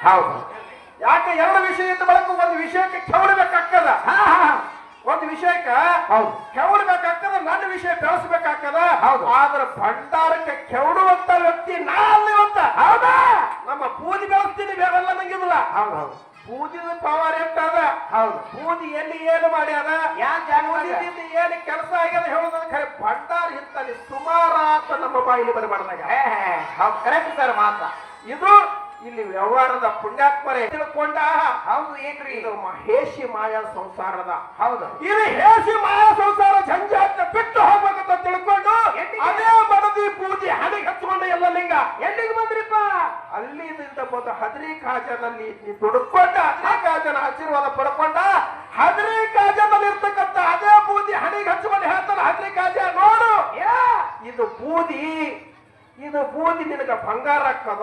ಹೌದು. ಯಾಕೆ ಎರಡು ವಿಷಯ ಬಳಕು ಒಂದು ವಿಷಯಕ್ಕೆ ಕೆವಳಬೇಕಾಗ್ತದ ಒಂದು ವಿಷಯಕ್ಕ ಹೌದು. ಕೆವಳಬೇಕಾಗ್ತದ ನನ್ನ ವಿಷಯ ಬೆಳೆಸಬೇಕಾಗ್ತದ ಹೌದು. ಆದ್ರ ಭಂಡಾರಕ್ಕೆ ಕೆವಡುವಂತ ವ್ಯಕ್ತಿ ನಾನು ಅಂತ ಹೌದಾ? ನಮ್ಮ ಪೂಜೆ ಬೆಳೆಸ್ತೀನಿ ಬೇರೆಲ್ಲ ನಂಗಿದಿಲ್ಲ. ಹೌದು ಹೌದು. ಬೂದಿದ ಪವರ್ ಎಷ್ಟದ ಹೌದು. ಪೂಜೆ ಎಲ್ಲಿ ಏನು ಮಾಡ್ಯಾದ? ಯಾಕೆ? ಏನು ಕೆಲಸ ಆಗ್ಯದ ಹೇಳೋದ್ರ ಖರೆ ಭಂಡಾರ ಇಂತಲ್ಲಿ ಸುಮಾರಾತ ನಮ್ಮ ಬಾಯಿಲಿ ಬರಬಾರ್ದಾಗ ಹೌದು ಕರೆಕ್ಟ್ ಸರ್ ಮಾತ. ಇದು ಇಲ್ಲಿ ವ್ಯವಹಾರದ ಪುಣ್ಯಾತ್ಮರೇ ತಿಳ್ಕೊಂಡ. ಹೌದು ಏನ್ರಿ? ಇದು ಮಹೇಶಿ ಮಾಯಾ ಸಂಸಾರದ. ಹೌದು. ಇದು ಹೇಸಿ ಮಾಯಾ ಸಂಸಾರ ಜಂಜಾಟ ಬಿಟ್ಟು ಹೋಗ್ಬೇಕಂತ ತಿಳ್ಕೊಂಡು? ಅದೇ ಬಡದಿ ಪೂಜೆ ಹಣೆಗೆ ಹಚ್ಕೊಂಡ ಎಲ್ಲ ಲಿಂಗ. ಎಲ್ಲಿಗೆ ಬಂದ್ರಿಪ್ಪ? ಅಲ್ಲಿಂದ ಬಂದ ಹದ್ರಿ ಕಾಜನಲ್ಲಿ ತೊಡ್ಕೊಂಡ ದುಡ್ಕೊಂಡ ಹದಿರಿ ಕಾಜನ ಆಶೀರ್ವಾದ ಪಡ್ಕೊಂಡ ಹದ್ರಿ ಕಾಜನಲ್ಲಿ ಇರ್ತಕ್ಕಂತ ಅದೇ ಬೂದಿ ಹಣೆಗೆ ಹಚ್ಕೊಂಡು ಹೇಳ್ತಾರೆ ಹದ್ರಿ ಕಾಜ ನೋಡು. ಯಾ? ಇದು ಬೂದಿ ಇದು ಬೂದಿ ನಿನಗ ಬಂಗಾರ ಹಾಕದ.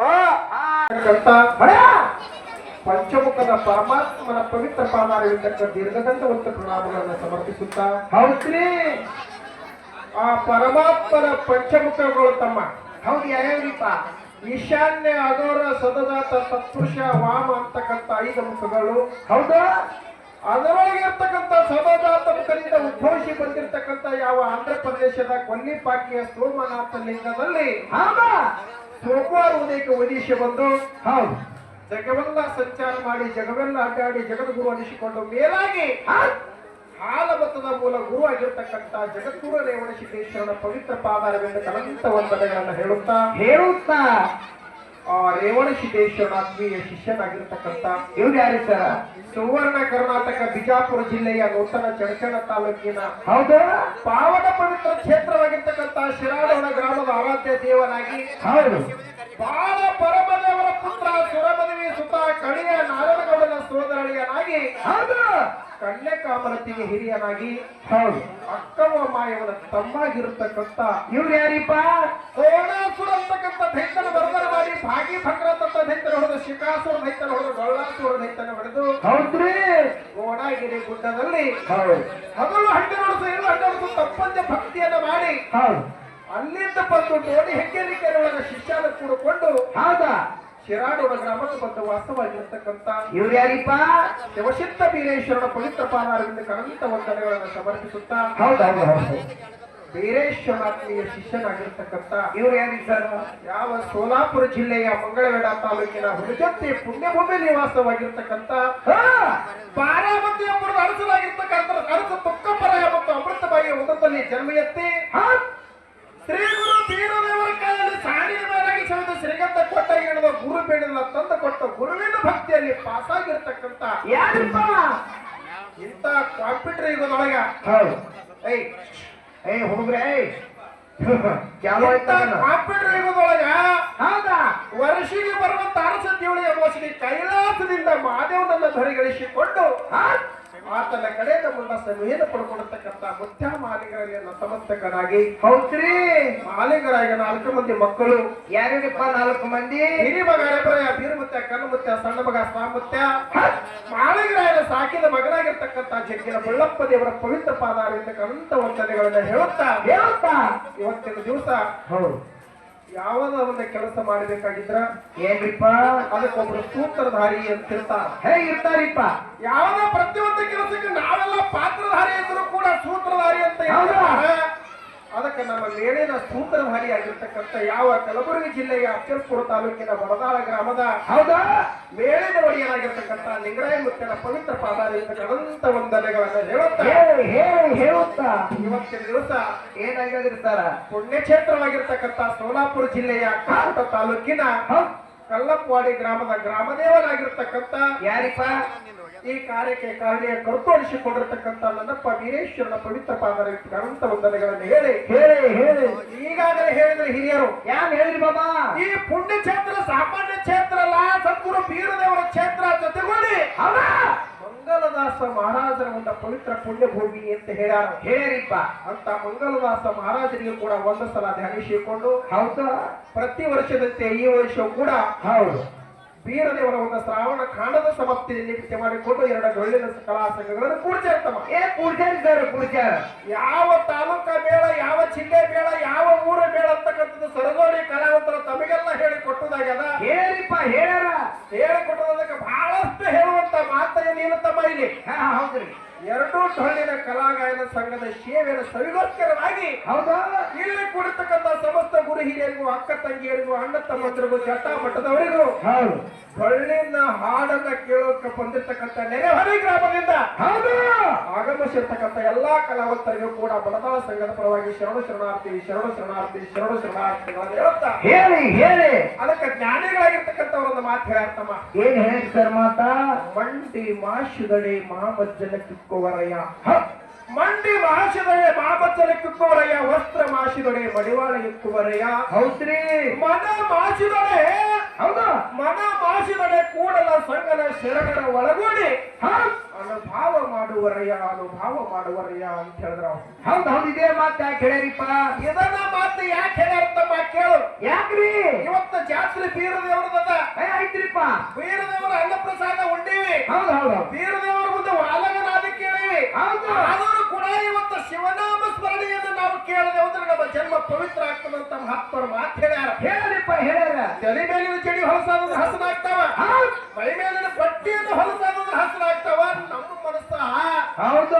ಪಂಚಮುಖದ ಪರಮಾತ್ಮನ ಪವಿತ್ರ ಪಾದಾರವಿದ್ದಕ್ಕ ದೀರ್ಘದಂಡವಂತ ಪ್ರಣಾಮಗಳನ್ನು ಸಮರ್ಪಿಸುತ್ತಾ, ಹೌದ್ರಿ? ಆ ಪರಮಾತ್ಮನ ಪಂಚಮುಖಗಳು ತಮ್ಮ. ಹೌದು, ಯಾರ್ಯಾರಿಪ್ಪ? ಈಶಾನ್ಯ ಅದೋರ ಸದಜಾತ ತತ್ಪುರುಷ ವಾಮ ಅಂತಕ್ಕಂಥ ಐದು ಮುಖಗಳು. ಹೌದಾ? ಅದರೊಳಗೆ ಇರ್ತಕ್ಕಂಥ ಸದಜಾತ ಮುಖದಿಂದ ಉದ್ಭವಿಸಿ ಬಂದಿರತಕ್ಕಂಥ ಯಾವ ಆಂಧ್ರ ಪ್ರದೇಶದ ಕೊಲ್ಲಿಪಾಕಿಯ ಸೋಮನಾಥ ಲಿಂಗದಲ್ಲಿ, ಹೌದಾ? ಸೋಮವಾರ ಉದಯಕ್ಕೆ ಬಂದು ಹೌದು. ಜಗವೆಲ್ಲ ಸಂಚಾರ ಮಾಡಿ ಜಗವೆಲ್ಲ ಅಡ್ಡಾಡಿ ಜಗದ್ಗುರು ಅನಿಸಿಕೊಂಡು ಮೇಲಾಗಿ ಹಾಲಬತ್ತದ ಮೂಲ ಗುರು ಆಗಿರ್ತಕ್ಕಂಥ ಜಗದ್ಗುರು ರೇವಣ ಸಿದ್ದೇಶ್ವರನ ಪವಿತ್ರ ಪಾದಾರವೆಂದು ಕಲಂತ ವಂದನೆಗಳನ್ನು ಹೇಳುತ್ತಾ? ಹೇಳುತ್ತಾ? ರೇವಣ ಸಿದ್ದೇಶ್ವರನ ಆತ್ಮೀಯ ಶಿಷ್ಯನಾಗಿರ್ತಕ್ಕಂಥ ಇವ್ರು ಯಾರು ಸರ್? ಸುವರ್ಣ ಕರ್ನಾಟಕ ಬಿಜಾಪುರ ಜಿಲ್ಲೆಯ ನೂತನ ಚಡಚಣ ತಾಲೂಕಿನ ಹೌದು. ಪಾವನ ಪವಿತ್ರ ಕ್ಷೇತ್ರವಾಗಿರ್ತಕ್ಕಂಥ ಶಿರಾಡೋಣ ಗ್ರಾಮದ ಆರಾಧ್ಯ ದೇವನಾಗಿ ಹೌದು. ಬಾಳ ಪರಮದೇವರ ಪುತ್ರ ಸುರಮದೇವಿ ಸುತ ಕಳಿಯ ನಾರಾಯಣಗೌಡನ ಸೋದರಳಿಯನಾಗಿ ಕಣ್ಣೆ ಕಾಮರತಿಗೆ ಹಿರಿಯನಾಗಿ ಹೌದು. ಅಕ್ಕವ ಮಾಯವನ ತಮ್ಮಾಗಿರತಕ್ಕಂಥ ಇವ್ರು ಯಾರಿಪ್ಪ? ಕೋಣಾಸುರ ಅಂತಕ್ಕಂಥ ಧೈತನ ಬರ್ದನ ಮಾಡಿ ಭಾಗಿ ಭಕ್ರ ತಂತ ಧೈತನ ಹೊಡೆದು ಶಿಕಾಸುರ ಧೈತನ ಹೊಡೆದು ಡೊಳ್ಳಾಸುರ ಧೈತನ ಹೊಡೆದು ಹೌದ್ರಿ. ಕೋಣಾಗಿರಿ ಗುಡ್ಡದಲ್ಲಿ ಹೌದು. ಹಗಲು ಹನ್ನೆರಡು ಹಣ್ಣು ನೋಡಿಸು ತಪ್ಪಂತೆ ಭಕ್ತಿಯನ್ನ ಮಾಡಿ ಹೌದು. ಅಲ್ಲಿಂದ ಬಂದು ಡೋಣಿ ಹೆಗ್ಗೇರಿ ಕೆರೆಯೊಳಗ ಶಿಷ್ಯನ ಕೂಡಿಕೊಂಡು ಹೌದಾ? ಶಿರಾಡೋಣ ಗ್ರಾಮಕ್ಕೆ ಬಂದು ವಾಸವಾಗಿರ್ತಕ್ಕಂಥ ಇವ್ರು ಯಾರಿಪ್ಪ? ಶಿವಸಿದ್ಧ ಬೀರೇಶ್ವರನ ಪವಿತ್ರ ಪಾದಾರದಿಂದ ಕನಂತ ವಂದನೆಗಳನ್ನು ಸಮರ್ಪಿಸುತ್ತಾ ಹೌದಾ ಬೀರೇಶ್ವರಾತ್ಮೀಯ ಶಿಷ್ಯನಾಗಿರ್ತಕ್ಕಂಥ ಇವ್ರು ಯಾರಿ ಸರ್? ಯಾವ ಸೋಲಾಪುರ ಜಿಲ್ಲೆಯ ಮಂಗಳವೇಡ ತಾಲೂಕಿನ ಹುಡುಗತ್ತಿ ಪುಣ್ಯಭೂಮಿ ನಿವಾಸವಾಗಿರ್ತಕ್ಕಂಥ ಹಾ! ಬಾರಾಮತಿ ಎಂಬುದು ಅರಸಲಾಗಿರ್ತಕ್ಕಂಥ ಅರಸ ತುಕ್ಕಪರಾಯ ಮತ್ತು ಅಮೃತಬಾಯಿಯ ಉದ್ದದಲ್ಲಿ ಜನ್ಮ ಎತ್ತಿ ಹಾ! ಶ್ರೀ ಗುರು ಬೀರದೇವರ ಕೈಯಲ್ಲಿ ಸಾಣಿನ ಮೇಲಾಗಿ ಸವಿದ ಶ್ರೀಗಂಧ ಕೊಟ್ಟ ಹೇಳಿದ ಗುರು ಬೇಡದ ತಂದು ಕೊಟ್ಟ ಗುರುವಿನ ಭಕ್ತಿಯಲ್ಲಿ ಪಾಸಾಗಿರ್ತಕ್ಕಂಥ ಯಾರಿಪ್ಪ? ಇಂಥ ಕಾಂಪ್ಯೂಟರ್ ಯುಗದೊಳಗ. ಏಯ್ ಇಂಥ ಆಯ್ತಾ ಕಾಂಪ್ಯೂಟರ್ ಯುಗದೊಳಗ ಹೌದಾ? ವರ್ಷಿಗೆ ಬರುವಂತ ಅರಸತ್ಯವಳಿ ಎಂಬ ಕೈಲಾಸದಿಂದ ಮಹಾದೇವನನ್ನ ಧರಿಗಳಿಸಿಕೊಂಡು ಹಾ? ಆತನ ಕಡೆ ನಮ್ಮನ್ನ ಸಂವೇದ ಪಡ್ಕೊಂಡಿರ್ತಕ್ಕಂಥ ಮುತ್ಯ ಮಾಲಿಂಗರಲ್ಲಿ ನತಮಸ್ತಕನಾಗಿ ಹೌದ್ರಿ? ಮಾಲಿಂಗರಾಗ ನಾಲ್ಕು ಮಂದಿ ಮಕ್ಕಳು. ಯಾರಿಗಪ್ಪ ನಾಲ್ಕು ಮಂದಿ? ಹಿರಿ ಮಗ ಬೀರಮುತ್ಯ ಕಣ್ಣುಮುತ್ಯ ಸಣ್ಣ ಮಗ ಸಾಮುತ್ಯ. ಮಾಳಿಗರಾಯನ ಸಾಕಿದ ಮಗನಾಗಿರ್ತಕ್ಕಂಥ ಜಗ್ಗಿನ ಬಳ್ಳಪ್ಪ ದೇವರ ಪವಿತ್ರ ಪಾದ ಅನಂತ ವಂದನೆಗಳನ್ನ ಹೇಳುತ್ತಾ? ಹೇಳುತ್ತಾ? ಇವತ್ತಿನ ದಿವಸ ಹೌದು. ಯಾವುದೋ ಅವನ್ನ ಕೆಲಸ ಮಾಡಬೇಕಾಗಿದ್ರ? ಏನ್ರಿಪ್ಪ? ಅದಕ್ಕೊಬ್ರು ಸೂತ್ರಧಾರಿ ಅಂತ ಇರ್ತಾರ. ಹೇ ಇರ್ತಾರಿಪ್ಪ. ಯಾವುದೇ ಪ್ರತಿಯೊಂದು ಕೆಲಸಕ್ಕೆ ನಾವೆಲ್ಲ ಪಾತ್ರಧಾರಿ ಅಂದ್ರೂ ಕೂಡ ಸೂತ್ರಧಾರಿ ಅಂತ ಹೌದಾ? ಅದಕ್ಕೆ ನಮ್ಮ ಮೇಲಿನ ಸೂತ್ರಧಾರಿ ಆಗಿರ್ತಕ್ಕಂಥ ಯಾವ ಕಲಬುರಗಿ ಜಿಲ್ಲೆಯ ಅಫಜಲ್ಪುರ ತಾಲೂಕಿನ ಬಡದಾಳ ಗ್ರಾಮದ ಹೌದಾ? ಮೇಲಿನ ಒಡೆಯನಾಗಿರ್ತಕ್ಕಂಥ ಲಿಂಗರಾಯ ಮುತ್ತನ ಪವಿತ್ರ ಅನಂತ ವಂದನೆಗಳನ್ನು ಹೇಳುತ್ತಾ? ಹೇಳಿ ಹೇಳಿ ಹೇಳುತ್ತಾ? ಇವತ್ತಿನ ದಿವಸ ಏನಾಗಿರ್ತಾರ ಪುಣ್ಯಕ್ಷೇತ್ರವಾಗಿರ್ತಕ್ಕಂಥ ಸೋಲಾಪುರ ಜಿಲ್ಲೆಯ ಕಾಟ ತಾಲೂಕಿನ ಕಲ್ಲಪ್ಪಾಡಿ ಕಲ್ಲಪ್ಪವಾಡಿ ಗ್ರಾಮದ ಗ್ರಾಮದೇವನಾಗಿರ್ತಕ್ಕಂಥ ಯಾರಿಪ್ಪ? ಈ ಕಾರ್ಯಕ್ಕೆ ಕಾರ್ಯ ಕರ್ಪಡಿಸಿಕೊಂಡಿರ್ತಕ್ಕಂಥ ನನ್ನಪ್ಪ ವೀರೇಶ್ವರನ ಪವಿತ್ರ ಪಾದರ ಅನಂತ ವಂದನೆಗಳನ್ನು ಹೇಳಿ. ಹೇಳಿ ಹೇಳಿ. ಈಗಾಗಲೇ ಹೇಳಿದ್ರೆ ಹಿರಿಯರು. ಯಾನ್ ಹೇಳ್ರಿ ಬಾಬಾ? ಈ ಪುಣ್ಯ ಕ್ಷೇತ್ರ ಸಾಮಾನ್ಯ ಕ್ಷೇತ್ರ ಅಲ್ಲ ಸದ್ಗುರು ಬೀರದೇವರ ಕ್ಷೇತ್ರ ಜೊತೆಗೂಡಿ. ಹೌದಾ? ಮಂಗಲದಾಸ ಮಹಾರಾಜರ ಒಂದು ಪವಿತ್ರ ಪುಣ್ಯ ಭೂಮಿ ಅಂತ ಹೇಳಾರ ಹೇಳಿಪ್ಪ ಅಂತ ಮಂಗಲದಾಸ ಮಹಾರಾಜರಿಗೆ ಕೂಡ ಒಂದು ಸಲ ಧ್ಯಾನಿಸಿಕೊಂಡು ಹೌದಾ? ಪ್ರತಿ ವರ್ಷದಂತೆ ಈ ವರ್ಷ ಕೂಡ ಹೌದು. ಬೀರದೇವರ ಒಂದು ಶ್ರಾವಣ ಕಾಣದ ಸಮಾಪ್ತಿಯಲ್ಲಿ ನಿಮಿತ್ತ ಮಾಡಿಕೊಂಡು ಎರಡು ಡೊಳ್ಳಿನ ಕಲಾ ಸಂಘಗಳನ್ನು ಕೂಡಿಸಿರ್ತಮ್ಮ ಏ ಪೂಜಾರಿ ಸರ್ ಪೂಜಾರ ಯಾವ ತಾಲೂಕಾ ಮೇಳ ಯಾವ ಜಿಲ್ಲೆ ಮೇಳ ಯಾವ ಊರ ಮೇಳ ಅಂತಕ್ಕಂಥದ್ದು ಸರಗೋಡಿ ಕಲಾವಂತರ ತಮಗೆಲ್ಲ ಹೇಳಿ ಕೊಟ್ಟದಾಗ್ಯದ? ಹೇಳಿಪ್ಪ ಹೇಳ ಹೇಳಿ ಕೊಟ್ಟದಕ್ಕೆ ಬಹಳಷ್ಟು ಹೇಳುವಂತ ಮಾತ ತಮ್ಮ ಇಲ್ಲಿ. ಹೌದ್ರಿ. ಎರಡೂ ಡೊಳ್ಳಿನ ಕಲಾಗಾಯನ ಸಂಘದ ಸೇವೆಯ ಸವಿಗೋಸ್ಕರವಾಗಿ ಹೌದಾ? ಇಲ್ಲಿ ಕೂಡತಕ್ಕಂತ ಸಮಸ್ತ ಗುರು ಹಿರಿಯರಿಗೂ ಅಕ್ಕ ತಂಗಿಯರಿಗೂ ಅಣ್ಣ ತಮ್ಮಂದರಿಗೂ ಚಟ್ಟ ಮಟ್ಟದವರಿಗೂ ಹೌದು. ಡೊಳ್ಳಿನ ಹಾಡನ್ನ ಕೇಳೋಕ ಬಂದಿರ್ತಕ್ಕಂಥ ನೆರೆಹೊರೆ ಗ್ರಾಮದಿಂದ ಹೌದು. ಆಗಮಿಸಿರ್ತಕ್ಕಂಥ ಎಲ್ಲಾ ಕಲಾವಂತರಿಗೂ ಕೂಡ ಬಡತಾಳ ಸಂಘದ ಪರವಾಗಿ ಶರಣ ಶರಣಾರ್ಥಿ ಶರಣ ಶರಣಾರ್ಥಿ ಶರಣ ಶರಣಾರ್ಥಿಗಳನ್ನು ಹೇಳುತ್ತಾ? ಹೇಳಿ ಹೇಳಿ. ಅದಕ್ಕೆ ಜ್ಞಾನಿಗಳಾಗಿರ್ತಕ್ಕಂಥ ಒಂದು ಮಾತು ಹೇಳ್ತಮ್ಮ ಏನ್ ಹೇಳಿ ಸರ್ ಮಾತಾ? ಮಂಡಿ ಮಾಶುದಡೆ ಮಹಾಮಜ್ಜನ ಕಿಕ್ಕುವರಯ್ಯ ಹ, ಮಂಡಿ ಮಾಸಿದೊಡೆ ಮಹಾಮಜ್ಜನ ಕುವರಯ್ಯ ವಸ್ತ್ರ ಮಾಸಿದೊಡೆ ಮಡಿವಾಳ ಇಕ್ಕುವರಯ್ಯ ಹೌದ್ರಿ. ಮನ ಮಾಸಿದೊಡೆ ಹೌದಾ? ಮನ ಮಾಸಿದೊಡೆ ಕೂಡಲ ಸಂಗನ ಶರಣರ ಒಳಗೂಡಿ. ಅನುಭಾವ ಮಾಡುವರಯ್ಯ ಅನುಭಾವ ಮಾಡುವರಯ್ಯ ಅಂತ ಹೇಳಿದ್ರ. ಹೌದ್ ಹೌದ್ ಇದೇ ಮಾತು ಯಾಕೆ ಹೇಳ್ಯಾರಿಪ್ಪ? ಇದನ್ನ ಮಾತು ಯಾಕೆ ಹೇಳ್ತಮ್ಮ ಕೇಳು. ಯಾಕ್ರಿ? ಇವತ್ತ ಜಾತ್ರೆ ಬೀರದೇವರದದ. ಐತ್ರಿಪ್ಪ ಬೀರದೇವರ ಬೀರದೇವರ ಅನ್ನಪ್ರಸಾದ ಉಂಡೀವಿ. ಹೌದ್ ಹೌದ್. ಬೀರದೇವರ ಮುಂದೆ ವಾಲಗನಾದ ಕೇಳಿವಿ ಹೌದು ಆದರೂ ಕೂಡ ಇವತ್ತು ಶಿವನಾಮ ಸ್ಮರಣೆಯನ್ನು ನಾವು ಕೇಳದೆ ಹೋದ್ರೆ ನಮ್ಮ ಜನ್ಮ ಪವಿತ್ರ ಆಗ್ತದಂತ ಮಹತ್ವರ ಮಾತು ಹೇಳ್ಯಾರ. ಹೇಳಿಪ್ಪ ಹೇಳ್ಯಾರ. ತಲೆ ಮೇಲಿನ ಚಡಿ ಹೊಲಸಾದ ಹಸನಾಗ್ತಾವ. ಮೈ ಮೇಲಿನ ಬಟ್ಟೆಯನ್ನು ಹೊಲಸಾದ ಹಸನಾಗ್ತಾವ. ಹೌದು?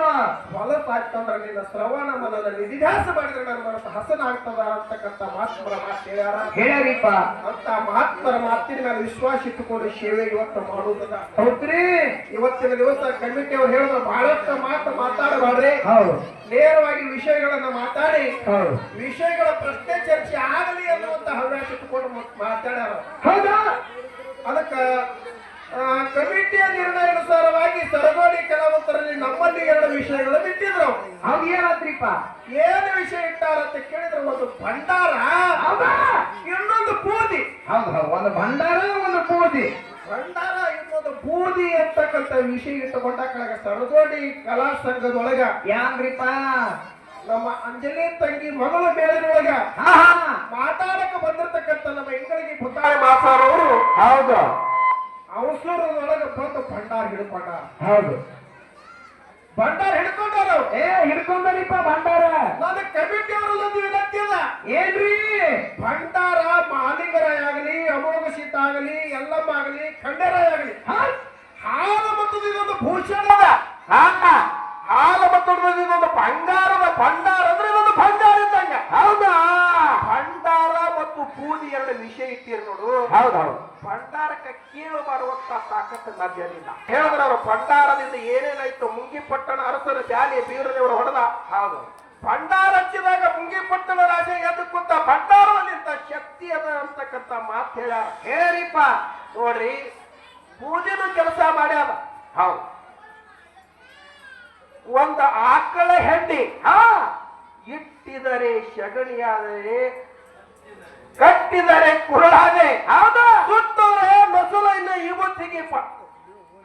ಹೊಲಸಾಗ್ತಂದ್ರ ನಿನ್ನ ಶ್ರವಣ ಮನದ ನಿಧಿಧ್ಯಾಸ ಮಾಡಿದ್ರೆ ನನ್ನ ಮನಸ್ಸು ಹಸನಾಗ್ತದ ಅಂತಕ್ಕಂಥ ಮಹಾತ್ಮರ ಮಾತು ಹೇಳ್ಯಾರ. ಹೇಳ್ಯಾರಿಪ್ಪ. ಅಂತ ಮಹಾತ್ಮರ ಮಾತಿನ ಮೇಲೆ ವಿಶ್ವಾಸ ಇಟ್ಟುಕೊಂಡು ಸೇವೆ ಇವತ್ತು ಮಾಡುವುದದ ಹೌದ್ರಿ? ಇವತ್ತಿನ ದಿವಸ ಕಮಿಟಿ ಅವ್ರು ಹೇಳಿದ್ರು ಬಹಳಷ್ಟು ಮಾತು ಮಾತಾಡಬಾರ್ರಿ ಹೌದು. ನೇರವಾಗಿ ವಿಷಯಗಳನ್ನ ಮಾತಾಡಿ. ವಿಷಯಗಳ ಪ್ರಶ್ನೆ ಚರ್ಚೆ ಆಗಲಿ ಅನ್ನುವಂತ ಹವ್ಯಾಸ ಇಟ್ಟುಕೊಂಡು ಮಾತಾಡ್ಯಾರ. ಹೌದಾ? ಅದಕ್ಕ ಕಮಿಟಿಯ ನಿರ್ಣಯಾನುಸಾರವಾಗಿ ಸರಗೋಡಿ ಕಲಾವಂತರಲ್ಲಿ ನಮ್ಮಲ್ಲಿ ಎರಡು ವಿಷಯಗಳು ಹೌದ್ ಏನಾತ್ರಿಪ್ಪ ಏನು ವಿಷಯ ಇಟ್ಟಾರ ಅಂತ ಕೇಳಿದ್ರೆ ಒಂದು ಭಂಡಾರ ಇನ್ನೊಂದು ಬೂದಿ. ಹೌದು ಒಂದು ಭಂಡಾರ ಒಂದು ಬೂದಿ. ಭಂಡಾರ ಇನ್ನೊಂದು ಬೂದಿ ಅಂತಕ್ಕಂಥ ವಿಷಯ ಇಟ್ಟುಕೊಂಡ ಕಳಗ ಸರಗೋಡಿ ಕಲಾ ಸಂಘದೊಳಗ ಯಾಂಗ್ರಿಪ್ಪ ನಮ್ಮ ಅಂಜಲಿ ತಂಗಿ ಮಗಳ ಮೇಲಿನೊಳಗ ಹಾ ಹಾ ಮಾತಾಡಕ ಬಂದಿರತಕ್ಕಂಥ ನಮ್ಮ ಇಂಗಳಿಗೆ ಪುತ್ತಾಳೆ ಮಾಸಾರವರು ಹೌದು. ಅವಸರದೊಳಗ ಬಂದು ಭಂಡಾರ ಹಿಡ್ಕೊಂಡ. ಹೌದು. ಭಂಡಾರ ಹಿಡ್ಕೊಂಡಾರ. ಏ ಹಿಡ್ಕೊಂಡರಿಪ್ಪ ಭಂಡಾರ. ನನ್ನ ಕಮಿಟಿ ಅವರಲ್ಲೊಂದು ವಿನಂತಿ ಅದ ಏನ್ರಿ? ಭಂಡಾರ ಮಾಲಿಂಗರಾಯ ಆಗಲಿ ಅಮೋಘ ಸೀತ ಆಗಲಿ ಎಲ್ಲಮ್ಮ ಆಗಲಿ ಖಂಡರಾಯ ಆಗಲಿ ಹಾ? ಹಾಲ ಮತ್ತು ಇದೊಂದು ಭೂಷಣ ಅದ ಹಾಲ ಮತ್ತು ಇದೊಂದು ಬಂಗಾರದ ಭಂಡಾರ ಅಂದ್ರೆ ಇದೊಂದು ಭಂಡಾರ ಹೌದಾ? ಭಂಡಾರ ಮತ್ತು ಬೂದಿ ಎರಡು ವಿಷಯ ಇಟ್ಟಿರ್ ನೋಡು. ಹೌದೌದು ಹೌದು. ಭಂಡಾರಕ್ಕೆ ಕೀಳು ಮಾಡುವಂತ ತಾಕತ್ತು ನನ್ನಿಲ್ಲ ಹೇಳಿದ್ರೆ ಅವರು ಭಂಡಾರದಿಂದ ಏನೇನಾಯ್ತು ಮುಂಗಿಪಟ್ಟಣ ಅರಸರ ಜಾಲಿ ಬೀರದೇವರು ಹೊಡೆದ? ಹೌದು. ಭಂಡಾರ ಹಚ್ಚಿದಾಗ ಮುಂಗಿಪಟ್ಟಣ ರಾಜ ಎದ್ದು ಕೂತ ಭಂಡಾರದಲ್ಲಿಂತ ಶಕ್ತಿ ಅದ ಅಂತಕ್ಕಂಥ ಮಾತು ಹೇಳ ಹೇರಿಪ್ಪ. ನೋಡ್ರಿ ಬೂದಿನ ಕೆಲಸ ಮಾಡ್ಯಾರ ಹೌದು. ಒಂದು ಆಕಳ ಹೆಂಡಿ. ಹಾ. ಇಟ್ಟಿದರೆ ಶಗಣಿಯಾದರೆ ಕಟ್ಟಿದರೆ ಕುರಳಾದೆ ಹೌದಾ? ಇನ್ನ ಇವತ್ತಿಗೆ ಪ-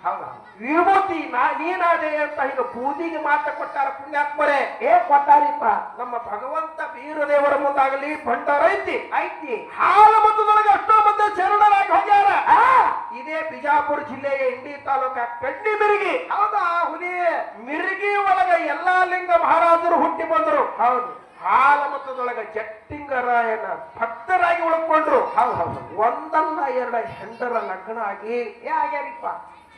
ಹೌದು. ವಿಭೂತಿ ನಾ ನೀನಾದೆ ಅಂತ ಈಗ ಬೂದಿಗೆ ಮಾತ್ರ ಕೊಟ್ಟಾರ ಪುಣ್ಯಾತ್ಮರೇ. ಏ ಕೊಟ್ಟಾರಿಪ್ಪ. ನಮ್ಮ ಭಗವಂತ ವೀರದೇವರ ಮುಂದಾಗಲಿ ಭಂಡಾರ ಐತಿ. ಐತಿ. ಮತ್ತು ಮತದೊಳಗೆ ಅಷ್ಟೋ ಮತ್ತೆ ಶರಣರಾಗಿ ಹೋಗ್ಯಾರ. ಇದೇ ಬಿಜಾಪುರ ಜಿಲ್ಲೆಯ ಇಂಡಿ ತಾಲೂಕ ಕಡ್ಡಿ ಬಿರುಗಿ. ಹೌದಾ ಹುಲಿ ಮಿರಿಗಿ ಒಳಗ ಎಲ್ಲಾ ಲಿಂಗ ಮಹಾರಾಜರು ಹುಟ್ಟಿ ಬಂದರು ಹೌದು. ಹಾಲ ಮತದೊಳಗ ಜಟ್ಟಿಂಗರಾಯನ ಭಕ್ತರಾಗಿ ಉಳ್ಕೊಂಡ್ರು. ಹೌದು ಹೌದು. ಒಂದಲ್ಲ ಎರಡ ಹೆಂಡರ ಲಗ್ನ ಆಗಿ ಆಗ್ಯಾರಿಪ್ಪ.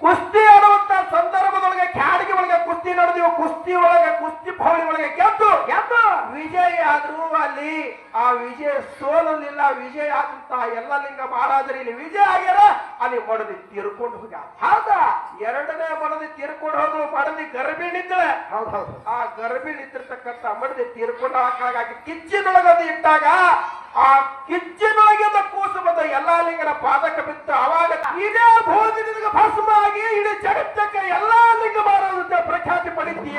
ಕುಸ್ತಿ ಆಡುವಂತ ಸಂದರ್ಭದೊಳಗೆ ಕ್ಯಾಡಿಗೆ ಒಳಗೆ ಕುಸ್ತಿ ನಡೆದಿವು ಕುಸ್ತಿ ಒಳಗೆ ಕುಸ್ತಿ ಪೌಳಿ ಒಳಗೆ ಗೆದ್ದು ಗೆದ್ದು. ವಿಜಯ ಆದ್ರೂ ಅಲ್ಲಿ ಆ ವಿಜಯ ಸೋಲಲಿಲ್ಲ ವಿಜಯ ಆದಂತ ಎಲ್ಲ ಲಿಂಗ ಮಹಾರಾಜರು ಇಲ್ಲಿ ವಿಜಯ ಆಗ್ಯಾರ. ಅಲ್ಲಿ ಮಡದಿ ತೀರ್ಕೊಂಡು ಹೋಗಿ. ಹೌದ? ಎರಡನೇ ಮಡದಿ ತೀರ್ಕೊಂಡು ಹೋದ್ರು ಮಡದಿ ಗರ್ಭಿಣಿದ್ದಳೆ ಹೌದು ಹೌದು. ಆ ಗರ್ಭಿಣಿ ಇದ್ದಿರ್ತಕ್ಕಂಥ ಮಡದಿ ತೀರ್ಕೊಂಡು ಹಾಕಾಗಿ ಕಿಚ್ಚಿನೊಳಗದು ಇಟ್ಟಾಗ ಆ ಕಿಚ್ಚಿನೊಳಗಿಂದ ಕೂಸು ಬಂದ ಎಲ್ಲಾ ಲಿಂಗನ ಪಾದಕ ಬಿತ್ತು. ಅವಾಗ ಇದೇ ಭೋಜನಿಗೆ ಭಸ್ಮ ಆಗಿ ಇಡೀ ಜಗತ್ತಕ್ಕೆ ಎಲ್ಲಾ ಲಿಂಗ ಮಾರೋದಂತೆ ಪ್ರಖ್ಯಾತಿ ಪಡಿತೀಯ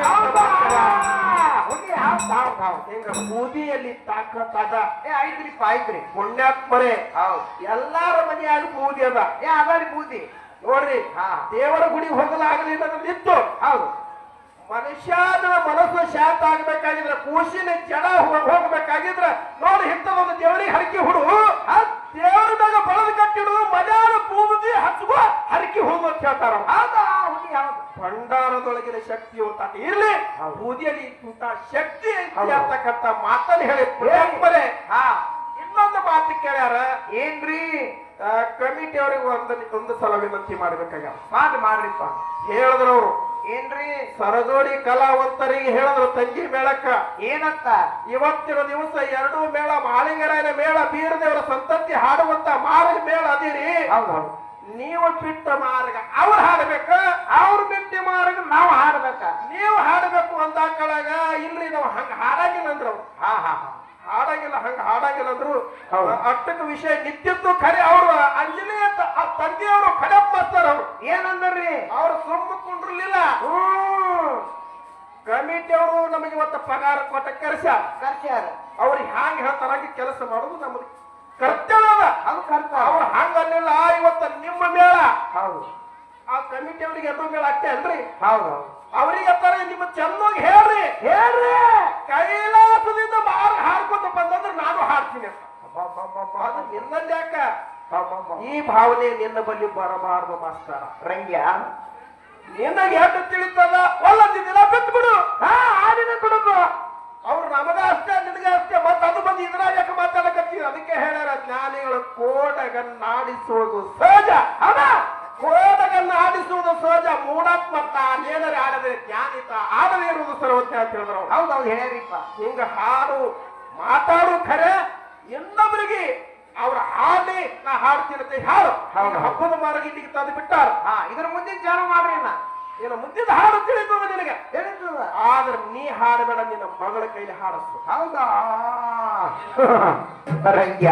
ಬೂದಿಯಲ್ಲಿ ತಾಕತ್ತದ. ಏ ಐತ್ರಿ ಐತ್ರಿ ಪುಣ್ಯಾತ್ಮರೇ ಹೌದು. ಎಲ್ಲಾರ ಮನೆಯಾಗ ಬೂದಿ ಅದ. ಏ ಅದಾರಿ ಬೂದಿ ನೋಡ್ರಿ ಹಾ. ದೇವರ ಗುಡಿ ಹೋಗಲಾಗಲಿಲ್ಲ ಅಂತ ನಿತ್ತು ಹೌದು. ಮನುಷ್ಯನ ಮನಸ್ಸು ಶಾಂತ ಆಗ್ಬೇಕಾಗಿದ್ರೆ ಕೂಸಿನ ಜಡ ಹೋಗಬೇಕಾಗಿದ್ರೆ ನೋಡಿ ಒಂದು ದೇವರಿಗೆ ಹರಕಿ ಹುಡು. ದೇವರ ಮ್ಯಾಗ ಬಳದ ಕಟ್ಟಿಡು ಮಜಾನ ಕೂಗುದಿ ಹಚ್ಚುವ ಹರಕಿ ಹೋಗು ಅಂತ ಹೇಳ್ತಾರ ಹುಲಿ ಹೌದು ಭಂಡಾರದೊಳಗಿನ ಶಕ್ತಿ ಅಂತ ಇರ್ಲಿ ಆ ಬೂದಿಯಲ್ಲಿ ಇಂತ ಶಕ್ತಿ. ಅಂತಕ್ಕಂಥ ಮಾತನ್ನ ಹೇಳಿ ಪುಣ್ಯಾತ್ಮರೇ, ಹಾ ಇನ್ನೊಂದು ಮಾತು ಕೇಳ್ಯಾರ. ಏನ್ರಿ? ಕಮಿಟಿ ಅವ್ರಿಗೆ ಒಂದು ಒಂದು ಸಲ ವಿನಂತಿ ಮಾಡ್ಬೇಕಾಗ್ಯಾವ. ಮಾಡ್ರಿ ಮಾಡ್ರಿಪ್ಪ ಹೇಳಿದ್ರು ಅವರು. ಏನ್ರಿ? ಸರದೋಡಿ ಕಲಾವಂತರಿಗೆ ಹೇಳಿದ್ರು ತಂಗಿ ಮೇಳಕ್ಕ. ಏನಂತ ಇವತ್ತಿನ ದಿವಸ ಎರಡೂ ಮೇಳ ಮಾಳಿಂಗರಾಯನ ಮೇಳ ಬೀರದೇವರ ಸಂತತಿ ಹಾಡುವಂತ ಮಾರ್ಗ ಮೇಳ ಅದಿರಿ. ನೀವು ಬಿಟ್ಟ ಮಾರ್ಗ ಅವ್ರು ಹಾಡ್ಬೇಕ? ಅವ್ರ ಬಿಟ್ಟಿ ಮಾರ್ಗ ನಾವು ಹಾಡ್ಬೇಕ. ನೀವು ಹಾಡಬೇಕು ಅಂತ ಕಳಗ ಇಲ್ರಿ ನಾವು ಹಂಗ ಹಾಡಾಗಿಲ್ಲ ಅಂದ್ರು ಹಾ ಹಾ ಹಾ. ಹಾಡಾಗಿಲ್ಲ ಹಂಗ ಹಾಡಾಗಿಲ್ಲ ಅಂದ್ರು. ಅಟ್ಟಕ ವಿಷಯ ನಿತ್ಯದ್ದು ಖರೆ ಅವರು. ಅಂಜಲಿ ಅಂತ ಆ ತಂದೆಯವರು ಖಡಪ್ ಬರ್ತಾರ ಅವ್ರು. ಸುಮ್ಮ ಕುಂಡ್ರಲಿಲ್ಲ ಕಮಿಟಿ ಅವರು ನಮಗೆ ಇವತ್ತು ಪಗಾರ ಕೊಟ್ಟ ಕರ್ಸ ಕರ್ಸ್ಯಾರ. ಅವ್ರಿಗೆ ಹ್ಯಾಂಗ ಹೇಳ್ತಾರಾಗಿ ಕೆಲಸ ಮಾಡೋದು ನಮ್ದು ಕರ್ತವ್ಯ ಅದ. ಕರ್ತವ್ಯ. ಅವ್ರು ಹಂಗಲ್ಲಿಲ್ಲ ಇವತ್ತು ನಿಮ್ಮ ಮೇಳ. ಹೌದು. ಆ ಕಮಿಟಿ ಅವ್ರಿಗೆ ಎದುರು ಮೇಳ ಅಷ್ಟೇ ಅಲ್ರಿ? ಹೌದು. ಅವ್ರಿಗೆ ಅಂತಾರೆ ನಿಮ್ಮ ಚೆನ್ನಾಗಿ ಹೇಳ್ರಿ. ಹೇಳ್ರಿ. ಕೈಲಾಸದಿಂದ ಮಾರ ಹಾಡ್ಕೊತ ಬಂದಂದ್ರೆ ನಾನು ಹಾಡ್ತೀನಿ. ಅದು ನಿನ್ನಲ್ಲಿ ಯಾಕ ಈ ಭಾವನೆ ನಿನ್ನ ಬಳಿ ಬರಬಾರದು ಮಾಸ್ತರ ರಂಗ್ಯ? ನಿನಗೆ ಎಷ್ಟು ತಿಳಿತದ? ಒಲ್ಲದಿದ್ದಿಲ್ಲ ಬಿಟ್ಟು ಬಿಡು ಹಾ ಆಡಿನ ಕೊಡುದು ಅವ್ರು ನಮಗ ಅಷ್ಟೇ ನಿನಗ ಅಷ್ಟೇ. ಮತ್ತೆ ಅದು ಬಂದು ಇದ್ರ ಯಾಕೆ ಮಾತಾಡಕತ್ತೀವಿ ಅದಕ್ಕೆ ಹೇಳ್ಯಾರ ಜ್ಞಾನಿಗಳು ಕೋಟಗನ್ನಾಡಿಸುವುದು ಸಹಜ. ಕೋಟಗನ್ನ ಆಡಿಸುವುದು ಸಹಜ. ಮೂಢಾತ್ಮ ತಾನೇನರೆ ಆಡದೆ ಜ್ಞಾನಿತ ಆಡದೇ ಇರುವುದು ಸರ್ವಜ್ಞ ಅಂತ ಹೇಳಿದ್ರು. ಹೌದು ಹೌದು ಹೇಳ್ರಿಪ್ಪ ಹಿಂಗ ಹಾಡು ಮಾತಾಡು ಖರೆ ಇನ್ನೊಬ್ಬರಿಗೆ ಅವ್ರ ಹಾಡೇ ನಾ ಹಾಡ್ತೀನಿ ಹಾಳು. ಹಾಡು ಹಬ್ಬದ ಮಾರ್ಗ ಇಲ್ಲಿಗೆ ತಂದು ಬಿಟ್ಟಾರ. ಹಾ. ಇದ್ರ ಮುಂದಿನ ಜಾನ ಮಾಡ್ರಿ ನಾ ಏನು ಮುಂದಿನ ಹಾಡು ತಿಳಿತದ ನಿನಗೆ? ತಿಳಿತದ ಆದ್ರೆ ನೀ ಹಾಡಬೇಡ ನಿನ್ನ ಮಗಳ ಕೈಲಿ ಹಾಡಿಸ್ತು ಹೌದಾ? ರಂಗ್ಯ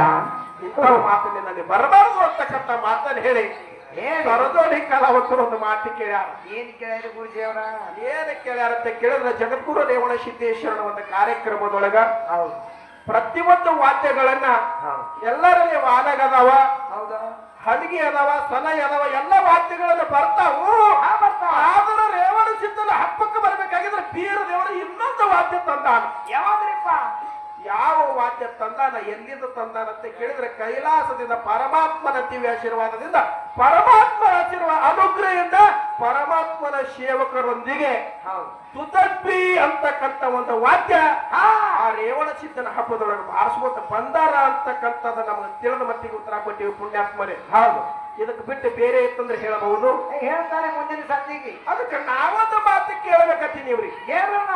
ಇಂಥ ಮಾತು ನಿನ್ನಲ್ಲಿ ಬರಬಾರದು ಅಂತಕ್ಕಂಥ ಮಾತನ್ನು ಹೇಳಿ. ಬರದೋಡಿ ಕಲಾವಂತರು ಒಂದು ಮಾತು ಕೇಳ್ಯಾರ. ಏನ್ ಕೇಳಿದ್ರಿ ಗುರುಜಿಯವರ? ಏನ್ ಕೇಳ್ಯಾರ ಅಂತ ಕೇಳಿದ್ರೆ ಜಗದ್ಗುರು ರೇವಣ ಸಿದ್ದೇಶ್ವರನ ಒಂದು ಕಾರ್ಯಕ್ರಮದೊಳಗ ಹೌದು. ಪ್ರತಿಯೊಂದು ವಾದ್ಯಗಳನ್ನ ಎಲ್ಲರಲ್ಲಿ ವಾದಗ ಅದಾವ ಹೌದಾ? ಹಲಿಗೆ ಅದಾವ ಸಲ ಅದಾವ ಎಲ್ಲ ವಾದ್ಯಗಳನ್ನು ಬರ್ತಾವು ಆದ್ರೆ ರೇವಣ ಸಿದ್ದನ ಹಬ್ಬಕ್ಕೆ ಬರ್ಬೇಕಾಗಿದ್ರೆ ಬೀರ ದೇವರು ಇನ್ನೊಂದು ವಾದ್ಯ ತಂದಾನ. ಯಾವ್ದ್ರಿಪ್ಪ? ಯಾವ ವಾದ್ಯ ತಂದಾನ ಎಲ್ಲಿಂದ ತಂದಾನ ಅಂತ ಕೇಳಿದ್ರೆ ಕೈಲಾಸದಿಂದ ಪರಮಾತ್ಮನ ದಿವ್ಯ ಆಶೀರ್ವಾದದಿಂದ ಪರಮಾತ್ಮನ ಆಶೀರ್ವಾದ ಅನುಗ್ರಹದಿಂದ ಪರಮಾತ್ಮನ ಸೇವಕರೊಂದಿಗೆ ಹೌದು. ತುತಪ್ಪಿ ಅಂತಕ್ಕಂಥ ಒಂದು ವಾದ್ಯ ಆ ರೇವಣ ಸಿದ್ಧನ ಹಬ್ಬದೊಳಗೆ ಬಾರಿಸ್ಕೊತ ಬಂದಾರ ಅಂತಕ್ಕಂಥದ್ದು ನಮಗೆ ತಿಳಿದ ಮಟ್ಟಿಗೆ ಉತ್ತರ ಕೊಟ್ಟಿವಿ ಪುಣ್ಯಾತ್ಮರೇ. ಹೌದು. ಇದಕ್ಕೆ ಬಿಟ್ಟು ಬೇರೆ ಇತ್ತಂದ್ರೆ ಹೇಳಬಹುದು? ಹೇಳ್ತಾರೆ ಮುಂದಿನ ಸಂಧಿಗೆ ಅದಕ್ಕೆ ನಾವೊಂದು ಮಾತು ಕೇಳಬೇಕತ್ತೀನಿ ಇವ್ರಿ ಹೇಳೋಣ.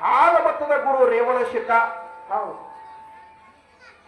ಹಾಲ ಮತ್ತದ ಗುರು ರೇವಣ ಸಿದ್ಧ. ಹೌದು.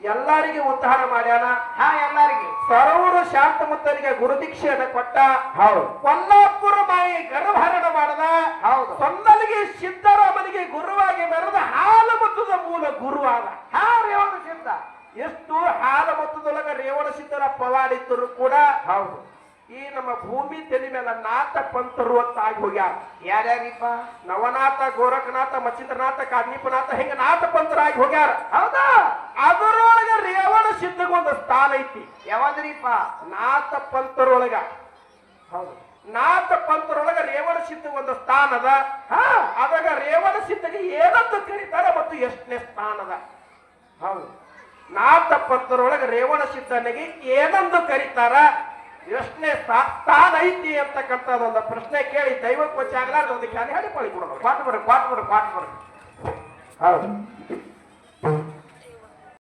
ಎಲ್ಲರಿಗೆ ಉದ್ಧಾರ ಮಾಡ್ಯಾನ. ಹಾ ಎಲ್ಲರಿಗೆ. ಸರವರು ಶಾಂತಮುತ್ತರಿಗೆ ಗುರುದೀಕ್ಷೆಯನ್ನು ಕೊಟ್ಟ. ಹೌದು. ಕೊಲ್ಲಾಪುರ ಬಾಯಿ ಗರ್ಭಹರಣ ಮಾಡದ. ಹೌದು. ಸೊನ್ನಲಿಗೆ ಸಿದ್ದರಾಮನಿಗೆ ಗುರುವಾಗಿ ಮೆರೆದ ಹಾಲಮತದ ಮೂಲ ಗುರುವಾದ ಹಾ ರೇವಣ ಸಿದ್ಧ. ಎಷ್ಟು ಹಾಲಮತದೊಳಗ ರೇವಣ ಸಿದ್ಧರ ಪವಾಡಿದ್ದರು ಕೂಡ ಹೌದು. ಈ ನಮ್ಮ ಭೂಮಿ ತೆಲಿ ಮೇಲೆ ನಾಥ ಪಂತರು ಅಂತ ಆಗಿ ಹೋಗ್ಯಾರ. ಯಾರ್ಯಾರಿಪ್ಪ? ನವನಾಥ ಗೋರಖನಾಥ ಮಚ್ಚಿಂದ್ರನಾಥ ಕಾಡ್ನಿಪನಾಥ ಹಿಂಗ ನಾಥ ಪಂತರಾಗಿ ಹೋಗ್ಯಾರ. ಹೌದಾ? ಅದರೊಳಗೆ ರೇವಣ ಸಿದ್ಧಗೊಂದು ಸ್ಥಾನ ಐತಿ. ಯಾವಾದ್ರಿಪ್ಪ? ನಾಥ ಪಂತರೊಳಗ ಹೌದು. ನಾಥ ಪಂತರೊಳಗ ರೇವಣ ಒಂದು ಸ್ಥಾನ ಅದ. ಹಾ. ಅದಾಗ ರೇವಣ ಸಿದ್ಧಗೆ ಏನಂತ ಕರೀತಾರ ಮತ್ತು ಎಷ್ಟನೇ ಸ್ಥಾನ ಅದ. ಹೌದು. ನಾಥ ಪಂತರೊಳಗ ರೇವಣ ಸಿದ್ಧನಿಗೆ ಏನಂದು ಕರೀತಾರ? ಎಷ್ಟನೇ ಸ್ಥಾ- ಸ್ಥಾನ ಐತಿ ಅಂತಕ್ಕಂಥದ್ದು ಒಂದು ಪ್ರಶ್ನೆ ಕೇಳಿ ದೈವಕ್ಕೆ ವಚ್ಚ ಆಗ್ಲಾರ್ದು ಒಂದು ಖ್ಯಾತಿ ಹೇಳಿ ಕೊಡೋದು ಕ್ವಾಟ್ ಬಿಡು ಕ್ವಾಟ್ ಬಿಡು ಕ್ವಾಟ್ ಬರ್ರಿ ಹೌದು.